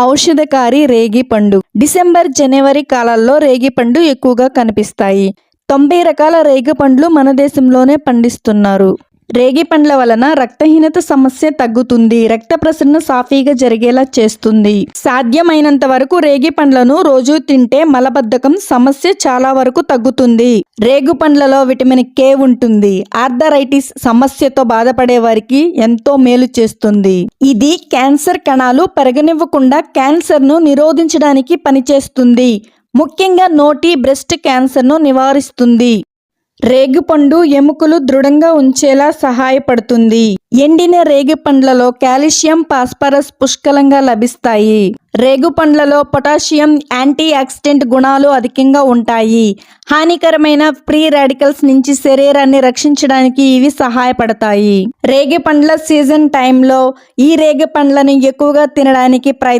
ఔషధకారి రేగిపండు December జనవరి కాలాల్లో రేగిపండు ఎక్కువగా కనిపిస్తాయి. తొంభై రకాల రేగిపండ్లు మన దేశంలోనే పండిస్తున్నారు. రేగి పండ్ల వలన రక్తహీనత సమస్య తగ్గుతుంది. రక్త ప్రసరణ సాఫీగా జరిగేలా చేస్తుంది. సాధ్యమైనంత వరకు రేగి పండ్లను రోజు తింటే మలబద్ధకం సమస్య చాలా వరకు తగ్గుతుంది. రేగు పండ్లలో విటమిన్ కే ఉంటుంది. ఆర్థరైటిస్ సమస్యతో బాధపడే వారికి ఎంతో మేలు చేస్తుంది. ఇది క్యాన్సర్ కణాలు పెరగనివ్వకుండా క్యాన్సర్ను నిరోధించడానికి పనిచేస్తుంది. ముఖ్యంగా నోటి బ్రెస్ట్ క్యాన్సర్ను నివారిస్తుంది. రేగిపండు ఎముకలు దృఢంగా ఉంచేలా సహాయపడుతుంది. ఎండిన రేగిపండ్లలో కాల్షియం ఫాస్ఫరస్ పుష్కలంగా లభిస్తాయి. రేగుపండ్లలో పొటాషియం యాంటీ ఆక్సిడెంట్ గుణాలు అధికంగా ఉంటాయి. హానికరమైన ఫ్రీ రాడికల్స్ నుంచి శరీరాన్ని రక్షించడానికి ఇవి సహాయపడతాయి. రేగి పండ్ల సీజన్ టైంలో ఈ రేగి పండ్లను ఎక్కువగా తినడానికి ప్రయత్నం